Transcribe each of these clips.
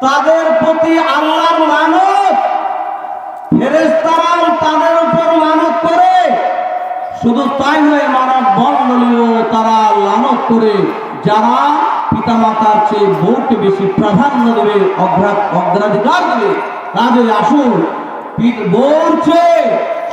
তাদের প্রতি আল্লাহর লানত ফেরেশতারাও তাদের উপর লানত করে। শুধু তাই নয়, মানব মণ্ডলীয় তারা লানত করে। যারা পিতামাতার চেয়ে বউকে বেশি প্রাধান্য দেবে অগ্রা- অগ্রাধিকার দেবে কাজে আসুন চেয়ে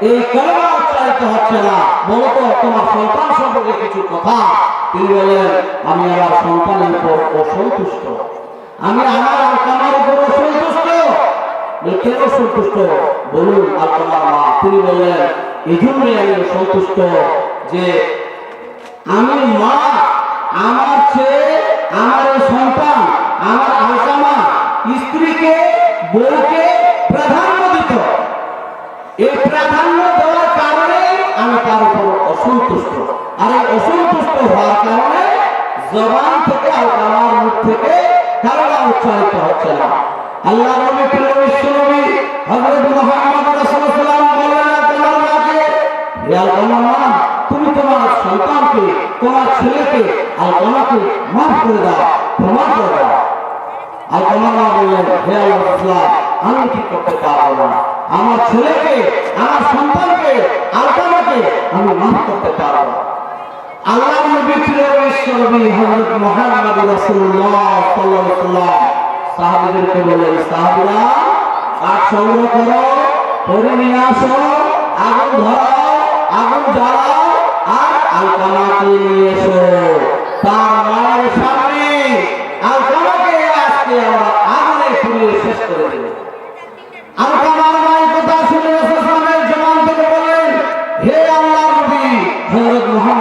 এই কালেমা উচ্চারিত হচ্ছে না। বলো তো, তোমার সন্তান সম্পর্কে কিছু কথা? তিনি বলেন, আমি আমার সন্তানের উপর অসন্তুষ্ট। আমি আমার আলকামার উপর অসন্তুষ্ট। বলুন আলকামার মা? তিনি বললেন এই জন্যই আমি সন্তুষ্ট যে আমি মা, আমার ছেলে, আমার সন্তান, আমার আলকামা স্ত্রীকে, বউকে জবান থেকে আলকামার মুখ থেকে কারণা উচ্চারিত হচ্ছে না। আল্লাহ নবী প্রিয় বিশ্ব নবী হযরত মুহাম্মদ রাসূলুল্লাহ বললেন তোমার মাকে হে মা তুমি তোমার সন্তানকে তোমার ছেলেকে আলকামাকে মাফ করে দাও, ক্ষমা করে দাও। আলকামা মা বললেন, হে আল্লাহ আমি কি করতে পারব না? আমার ছেলেকে, আমার সন্তানকে আলকামাকে আমি মাফ করতে পারব না। আল্লাহ নবী প্রিয় নবী হযরত মুহাম্মদ রাসূলুল্লাহ সাল্লাল্লাহু আলাইহি ওয়াসাল্লাম সাহাবীদেরকে বলেন সাহাবীরা কাঠ সংগ্রহ করো করে নিয়ে আসো, আগুন ধরাও, আগুন জ্বালাও, আর আলকামাকে নিয়ে এসো। তার মায়ের সামনে আলকামাকে আজকে আমরা আগুনে পুড়িয়ে শেষ করে দেব আলকামার মায়ের কথা শুনে রাসূলের জবান থেকে বললেন হে আল্লাহ নবী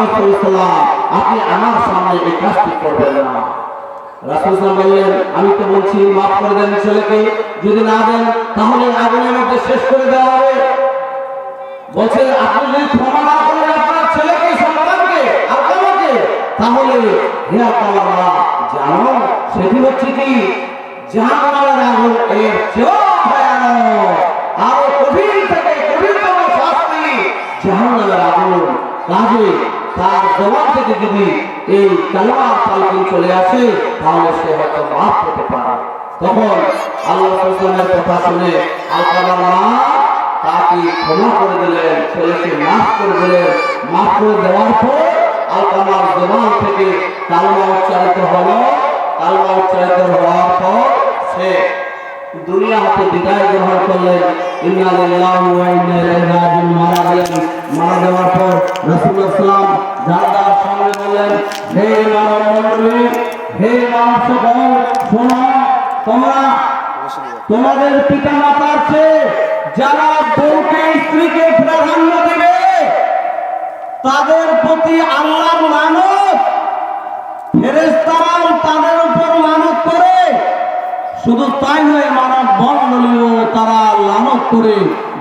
আলাইহি ওয়াসাল্লাম, আপনি আমার সামনে এই কাজটি করবেন না। রাসূল সাল্লাল্লাহু আলাইহি ওয়াসাল্লাম বললেন, আমি তো বলছি, মাফ করে দেন ছেলেকে, যদি না দেন, তাহলে আগুনের মধ্যে শেষ করে দেওয়া হবে। বলছে আপনি যদি ক্ষমা না করেন আপনার ছেলেকে, সন্তানকে আলকামাকে তাহলে হে আল্লাহ, জানো, সেটি হচ্ছে কি? জাহান্নামের আগুন এর চেয়েও ভয়ানক, আরও কঠিন থেকে কঠিনতম শাস্তি জাহান্নামের আগুন কাজে তার জবান থেকে যদি এই কালমার তালকিন চলে আসে, তাহলে সে হয়তো মাফ পেতে পারে। তখন আল্লাহ রসুলের কথা শুনে মা তাকে ক্ষমা করে দিলেন, ছেলেকে মাফ করে দিলেন। মাফ করে দেওয়ার পর আলকামার জবান থেকে কালমা উচ্চারিত হলো। কালমা উচ্চারিত হওয়ার পর সে দুনিয়া হতে বিদায় গ্রহণ করলেন। ইন্না তোমরা তোমাদের পিতা মাতার চেয়ে যারা বউকে স্ত্রীকে প্রাধান্য দেবে, তাদের প্রতি আল্লাহর লানত ফেরেশতারাও তাদের উপর লানত করে। শুধু তাই নয়, মানব মণ্ডলীয় তারা লানত করে,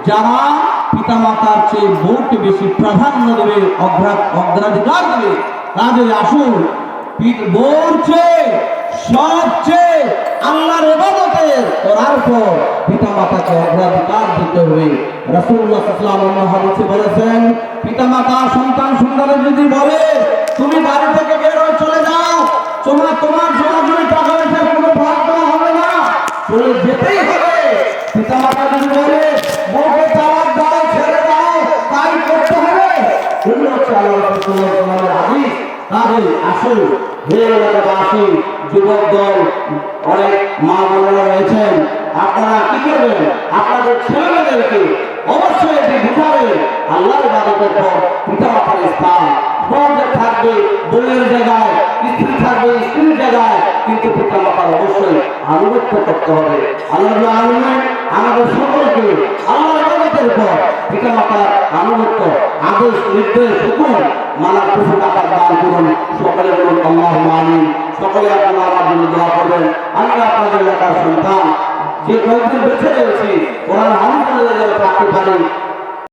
যারা পিতা মাতার চেয়ে বউকে বেশি প্রাধান্য দেবে, অগ্রা- অগ্রাধিকার দেবে। কাজে আসুন বউর চেয়ে সবচেয়ে আল্লাহর এবাদতের করার পর পিতামাতাকে অগ্রাধিকার দিতে হবে। সাল্লাল্লাহু আলাইহি হাদিসে বলেছেন, পিতামাতা, সন্তান সুন্দরে যদি বলে, তুমি বাড়ি থেকে বের হয়ে চলে যাও, তোমার তোমার যদি টাকা পয়সার কোনো ভাগ হবে না। চলে যেতেই হবে। পিতামাতা যদি বলে, বউকে তালাক দাও, ছেড়ে দাও, তাই করতে হবে। এগুলো হচ্ছে আল্লাহ হাদিস তাহলে আসুন এলাকাবাসী, যুবক দল, অনেক মা বোনেরা রয়েছেন। আপনারা কি করবেন? আপনাদের ছেলেমেয়েদেরকে অবশ্যই এটি বুঝাবেন। আল্লাহর ইবাদতের পর পিতা মাতার স্থান। বউদের থাকবে বউয়ের জায়গায়, স্ত্রী থাকবে স্ত্রীর জায়গায়, কিন্তু পিতা মাতার অবশ্যই আনুগত্য করতে হবে। আল্লাহ আনুগত্য আদেশ, নির্দেশ, হুকুম মানার কিছু টাকার দান করুন। সকলে বলুন আল্লাহ মানিন সকলে আপনারা দোয়া করবেন। আমরা আপনাদের এলাকার সন্তান। যে কয়েকদিন বেঁচে রয়েছি ওরা হামিদুল্লাহ থাকতে পারি।